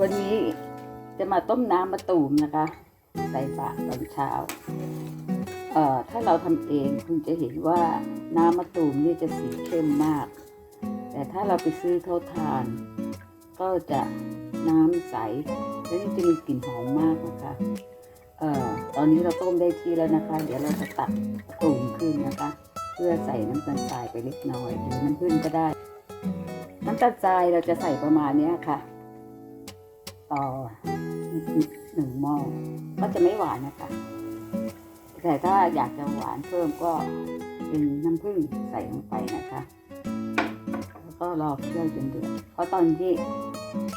วันนี้จะมาต้มน้ำมะตูมนะคะ ใส่บาตอนเช้า เอ่อ ถ้าเราทำเองคุณจะเห็นว่าน้ำมะตูมนี่จะสีเข้มมาก แต่ถ้าเราไปซื้อเขาทาน ก็จะน้ำใส และนี่จะมีกลิ่นหอมมากนะคะ เอ่อ ตอนนี้เราต้มได้ที่แล้วนะคะ เดี๋ยวเราจะตักมะตูมขึ้นนะคะ เพื่อใส่น้ำตาลทรายไปเล็กน้อยหรือน้ำผึ้งก็ได้ น้ำตาลทรายเราจะใส่ประมาณเนี้ยค่ะ ต่อหนึ่งหม้อก็จะไม่หวานนะคะ แต่ถ้าอยากจะหวานเพิ่มก็เป็นน้ำผึ้งใส่ลงไปนะคะ แล้วก็รอเคี่ยวจนเดือดเพราะตอนที่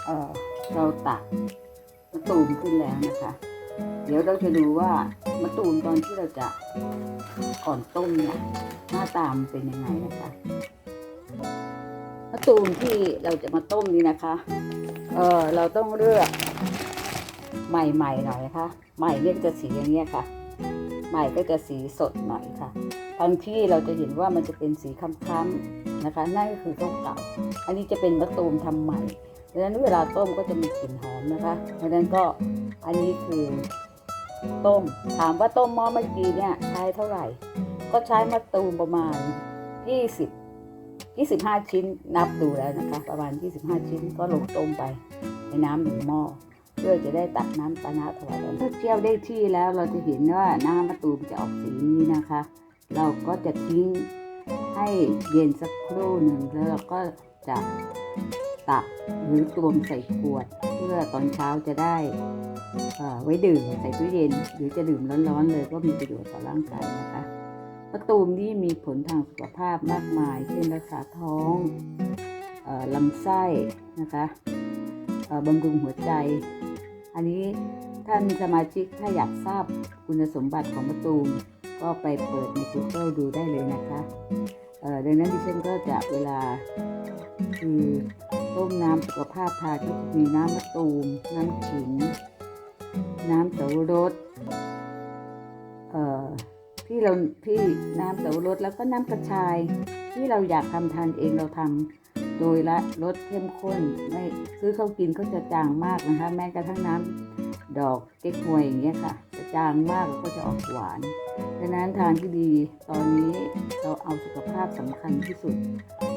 เออเราตักมะตูมขึ้นแล้วนะคะ เดี๋ยวเราจะดูว่ามะตูมตอนที่เราจะก่อนต้มเนี่ยหน้าตามเป็นยังไงนะคะ มะตูมที่เราจะมาต้มนี่นะคะ เออเราต้องเลือกใหม่ๆหน่อยนะคะ ใหม่เนี่ยจะสีอย่างเงี้ยค่ะ ใหม่ก็จะสีสดหน่อยค่ะบางที่เราจะเห็นว่ามันจะเป็นสีค้ำๆนะคะ นั่นก็คือต้มเก่า อันนี้จะเป็นมะตูมทำใหม่ดังนั้นเวลาต้มก็จะมีกลิ่นหอมนะคะดังนั้นก็อันนี้คือต้ม ถามว่าต้มหม้อเมื่อกี้เนี่ยใช้เท่าไหร่ ก็ใช้มะตูมประมาณ 20 25 ชิ้นนับดูแล้วนะคะ ประมาณ 25 ชิ้นก็ลงต้มไปในน้ำหนึ่งหม้อเพื่อจะได้ตักน้ำปานะถวายถ้าเคี่ยวได้ที่แล้วเราจะเห็นว่าน้ำมะตูมจะออกสีนี้นะคะ เราก็จะทิ้งให้เย็นสักครู่หนึ่งแล้วเราก็จะตักหรือตวงใส่ขวด เพื่อตอนเช้าจะได้ไว้ดื่มใส่ตู้เย็น หรือจะดื่มร้อนๆเลยก็มีประโยชน์ต่อร่างกายนะคะ มะตูมนี่มีผลทางสุขภาพมากมาย เช่นรักษาท้องออลำไส้นะคะบำรุงหัวใจ อันนี้ท่านสมาชิกถ้าอยากทราบคุณสมบัติของมะตูมก็ไปเปิดใน Google ดูได้เลยนะคะเดังนั้นดิฉันก็จะเวลาคือต้มน้ำสุขภาพทานก็จะมีน้ำมะตูม น้ำขิง น้ำเสาวรสเอ่อ ที่เราที่น้ำเสาวรสแล้วก็น้ำกระชาย ที่เราอยากทำทานเองเราทำโดยละรสเข้มข้นไม่ซื้อเขากินก็จะจางมากนะคะ แม้กระทั่งน้ำดอกเก๊กฮวยอย่างเงี้ยค่ะ จะจางมากแล้วก็จะออกหวานดังนั้นทางที่ดีตอนนี้เราเอาสุขภาพสำคัญที่สุด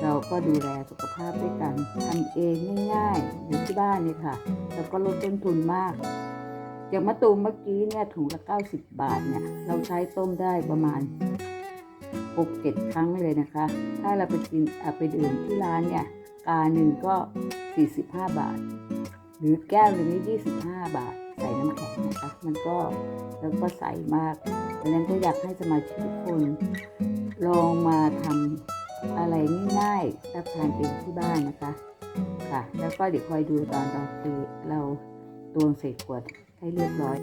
เราก็ดูแลสุขภาพด้วยกันทำเองง่ายๆอยู่ที่บ้านเนี่ยค่ะ แล้วก็ลดต้นทุนมาก อย่างมะตูมเมื่อกี้เนี่ยถุงละ 90 บาทเนี่ยเราใช้ต้มได้ประมาณ6-7ครั้งเลยนะคะ ถ้าเราไปกินไปดื่มที่ร้านเนี่ยกาหนึ่งก็ 45 บาท หรือแก้วหนึ่งนี่25 บาท ใส่น้ำแข็งนะคะ มันก็แล้วก็ใส่มากดังนั้นก็อยากให้สมาชิกทุกคนลองมาทำอะไรง่ายๆรับทานเองที่บ้านนะคะค่ะ แล้วก็เดี๋ยวคอยดูตอนเราเทเราตวงใส่ขวด ให้เรียบร้อย